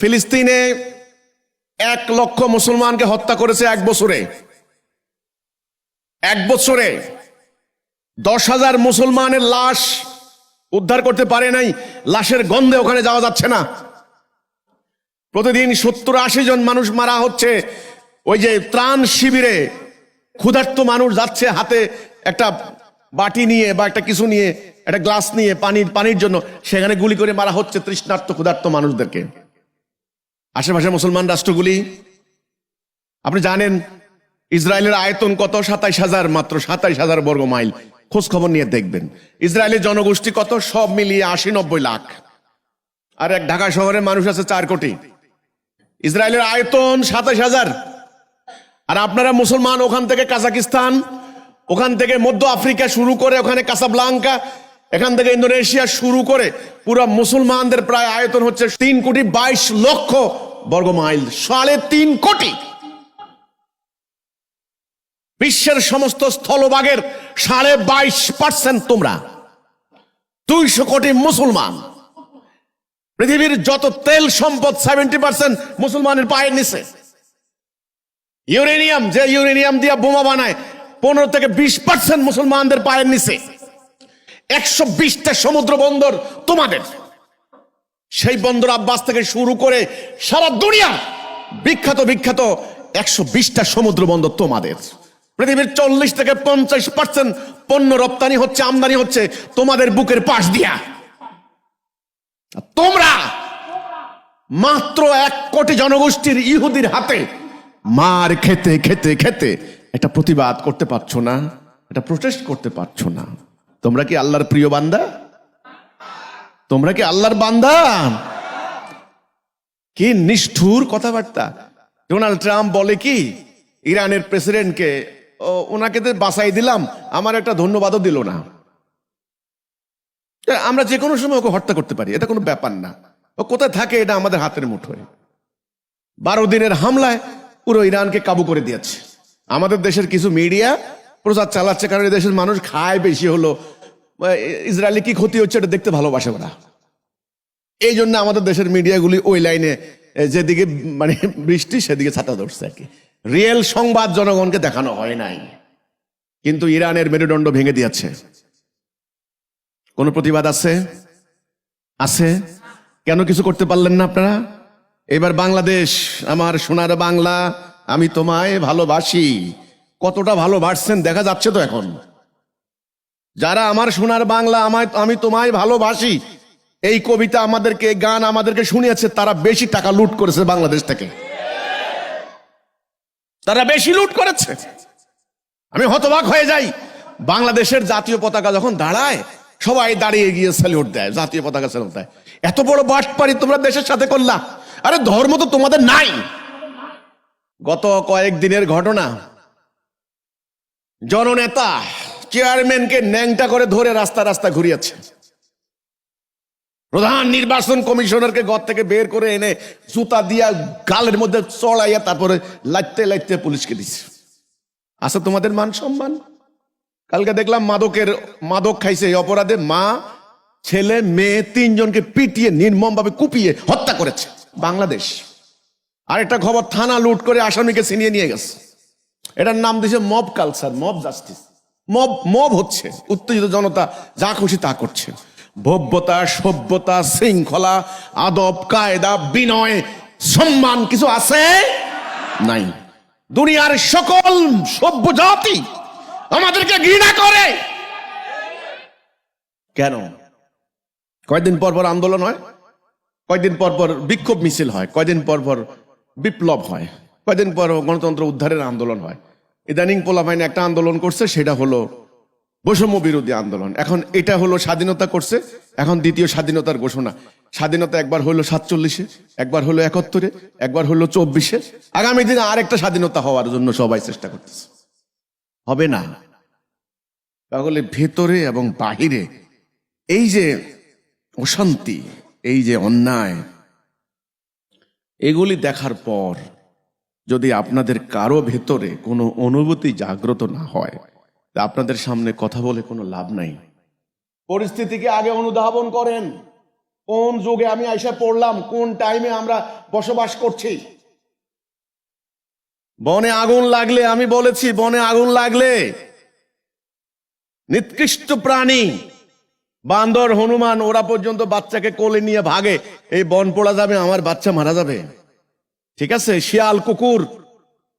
ফিলিস্তিনে এক লক্ষ মুসলমানকে হত্যা করেছে এক বছরে। এক বছরে দশ হাজার মুসলমানের লাশ উদ্ধার করতে পারে নাই, লাশের গন্ধে ওখানে যাওয়া যাচ্ছে না। প্রতিদিন সত্তর আশি জন মানুষ মারা হচ্ছে, ওই যে ত্রাণ শিবিরে ক্ষুধার্ত মানুষ যাচ্ছে হাতে একটা বাটি নিয়ে বা একটা কিছু নিয়ে, একটা গ্লাস নিয়ে পানির পানির জন্য, সেখানে গুলি করে মারা হচ্ছে তৃষ্ণার্ত, ক্ষুধার্ত মানুষদেরকে। আশেপাশে মুসলমান রাষ্ট্রগুলি, আপনি জানেন ইসরায়েলের আয়তন কত? সাতাইশ হাজার, মাত্র সাতাইশ হাজার বর্গ মাইল। খোঁজ খবর নিয়ে দেখবেন। ইসরায়েলের জনগোষ্ঠী কত? সব মিলিয়ে আশি নব্বই লাখ। আর এক ঢাকা শহরের মানুষ আছে চার কোটি। ইসরায়েলের আয়তন সাতাশ হাজার। আর আপনারা মুসলমান ওখান থেকে কাজাকিস্তান, ওখান থেকে মধ্য আফ্রিকা শুরু করে ওখানে কাসাবলাঙ্কা এখান থেকে ইন্দোনেশিয়া শুরু করে পুরো মুসলমানদের প্রায় আয়তন হচ্ছে তিন কোটি বাইশ লক্ষ বর্গ মাইল, সাড়ে তিন কোটি। বিশ্বের সমস্ত স্থলভাগের সাড়ে বাইশ পার্সেন্ট তোমরা। দুইশো কোটি মুসলমান। পৃথিবীর যত তেল সম্পদ সেভেন্টি পার্সেন্ট মুসলমানের পায়ের নিচে। ইউরেনিয়াম, যে ইউরেনিয়াম দিয়ে বোমা বানায়, পনেরো থেকে বিশ পার্সেন্ট মুসলমানদের পায়ের নিচে। একশো বিশটা সমুদ্র বন্দর তোমাদের। সেই বন্দর আব্বাস থেকে শুরু করে সারা দুনিয়া বিখ্যাত বিখ্যাত একশো বিশটা সমুদ্র বন্দর তোমাদের। পৃথিবীর চল্লিশ থেকে পঞ্চাশ পার্সেন্ট পণ্য রপ্তানি হচ্ছে, আমদানি হচ্ছে তোমাদের বুকের পাশ দিয়া। তোমরা মাত্র এক কোটি জনগোষ্ঠীর ইহুদির হাতে মার খেতে খেতে খেতে এটা প্রতিবাদ করতে পারছ না, এটা প্রোটেস্ট করতে পারছ না। তোমরা কি আল্লাহর প্রিয় বান্দা? তোমরা কি আল্লাহর বান্দা? কি নিষ্ঠুর কথাবার্তা? ডোনাল্ড ট্রাম্প বলে কি, ইরানের প্রেসিডেন্টকে ওনাকে বাসাই দিলাম, আমার একটা ধন্যবাদও দিল না। আমরা যে কোনো সময় ওকে হত্যা করতে পারি, এটা কোনো ব্যাপার না। ও কোথায় থাকে এটা আমাদের হাতের মুঠোয়। বারো দিনের হামলায় পুরো ইরানকে কাবু করে দিয়েছে। আমাদের দেশের কিছু মিডিয়া প্রচার চালাচ্ছে, কারণ দেশের মানুষ খায় বেশি হলো। ইসরায়েলে কি ক্ষতি হচ্ছে এটা দেখতে ভালোবাসে ওরা। এই জন্য আমাদের দেশের মিডিয়াগুলি ওই লাইনে যেদিকে মানে বৃষ্টি, সেদিকে ছাতা ধরছে আর কি। রিয়েল সংবাদ জনগণকে দেখানো হয় নাই। কিন্তু ইরানের মেরুদণ্ড ভেঙে দিয়েছে। কোনো প্রতিবাদ আছে? আছে? কেন কিছু করতে পারলেন না আপনারা? এবার বাংলাদেশ, আমার সোনার বাংলা, আমি তোমায় ভালোবাসি। কতটা ভালো ভালোবাসছেন দেখা যাচ্ছে তো এখন। যারা আমার সোনার বাংলা আমায়, আমি তোমায় ভালোবাসি, এই কবিতা আমাদেরকে, গান আমাদেরকে শুনিয়েছে, তারা বেশি টাকা লুট করেছে বাংলাদেশ থেকে। তারা বেশি লুট করেছে। আমি হতবাক হয়ে যাই। বাংলাদেশের জাতীয় পতাকা যখন দাঁড়ায়, সবাই দাঁড়িয়ে গিয়ে স্যালিউট দেয়, জাতীয় পতাকা স্যালুট দেয়। এত বড় বাটপারি তোমরা দেশের সাথে করলা। আরে ধর্ম তো তোমাদের নাই। গত কয়েক দিনের ঘটনা জননেতা, চেয়ারম্যানকে ন্যাংটা করে ধরে রাস্তা রাস্তা ঘুরিয়েছে। প্রধান নির্বাচন কমিশনারকে ঘর থেকে বের করে এনে জুতা দিয়া গালের মধ্যে চড়াইয়া তারপরে লাইতে লাইতে পুলিশকে দিছে। আছে তোমাদের মান সম্মান? কালকে দেখলাম মাদকের, মাদক খাইছে এই অপরাধে মা, ছেলে, মেয়ে, তিনজনকে পিটিয়ে নির্মম ভাবে কুপিয়ে হত্যা করেছে। বাংলাদেশ। আরেকটা খবর, থানা লুট করে আসামিকে ছিনিয়ে নিয়ে গেছে। এটার নাম দিয়েছে mob culture mob justice mob mob হচ্ছে, উত্তেজিত জনতা যা খুশি তা করছে। ভব্যতা, সভ্যতা, শৃঙ্খলা, আদব, কায়দা, বিনয়, সম্মান কিছু আছে? নাই। দুনিয়ার সকল সভ্য জাতি আমাদেরকে ঘৃণা করে। কেন? কয়দিন পর পর আন্দোলন হয়? কয়দিন পর পর বিক্ষোভ মিছিল হয়? কয়দিন পর পর বিপ্লব হয়? কয়দিন পর গণতন্ত্র উদ্ধারের আন্দোলন হয়। ইদানিং পোলাপাইন একটা আন্দোলন করছে, সেটা হলো বৈষম্য বিরোধী আন্দোলন। এখন এটা হলো স্বাধীনতা করছে, এখন দ্বিতীয় স্বাধীনতার ঘোষণা। স্বাধীনতা একবার হলো সাতচল্লিশে, একবার হলো একাত্তরে, একবার হলো চব্বিশে। আগামী দিনে আরেকটা স্বাধীনতা হওয়ার জন্য সবাই চেষ্টা করতেছে। হবে না। তাহলে ভেতরে এবং বাহিরে এই যে অশান্তি, এই যে অন্যায়, এগুলি দেখার পর যদি আপনাদের কারও ভেতরে কোনো অনুভূতি জাগ্রত না হয়, তা আপনাদের সামনে কথা বলে কোনো লাভ নাই। পরিস্থিতিকে আগে অনুধাবন করেন। কোন যুগে আমি আইসা পড়লাম, কোন টাইমে আমরা বসবাস করছি। বনে আগুন লাগলে, আমি বলেছি, বনে আগুন লাগলে। নিকৃষ্ট প্রাণী, বান্দর, হনুমান, ওরা পর্যন্ত বাচ্চাকে কোলে নিয়ে ভাগে। এই বন পোড়া যাবে, আমার বাচ্চা মারা যাবে। ঠিক আছে, শিয়াল, কুকুর,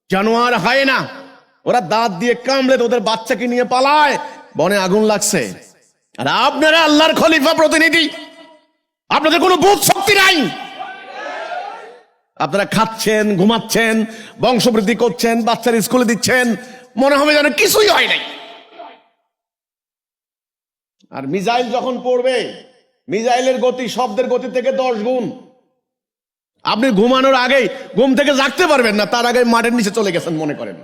জানোয়ার হয় না। ওরা দাঁত দিয়ে কামড়ে ওদের বাচ্চাকে নিয়ে পালায়। বনে আগুন লাগছে। আর আপনারা আল্লাহর খলিফা প্রতিনিধি, আপনাদের কোনো বোধ শক্তি নাই। আপনারা খাচ্ছেন, ঘুমাচ্ছেন, বংশবৃদ্ধি করছেন, বাচ্চার স্কুলে দিচ্ছেন, মনে হবে যেন কিছুই হয় নাই। আর মিজাইল যখন পড়বে, মিজাইলের গতি শব্দের গতি থেকে দশ গুণ। আপনি ঘুমানোর আগেই ঘুম থেকে জাগতে পারবেন না, তার আগে মাঠের নিচে চলে গেছেন মনে করেন।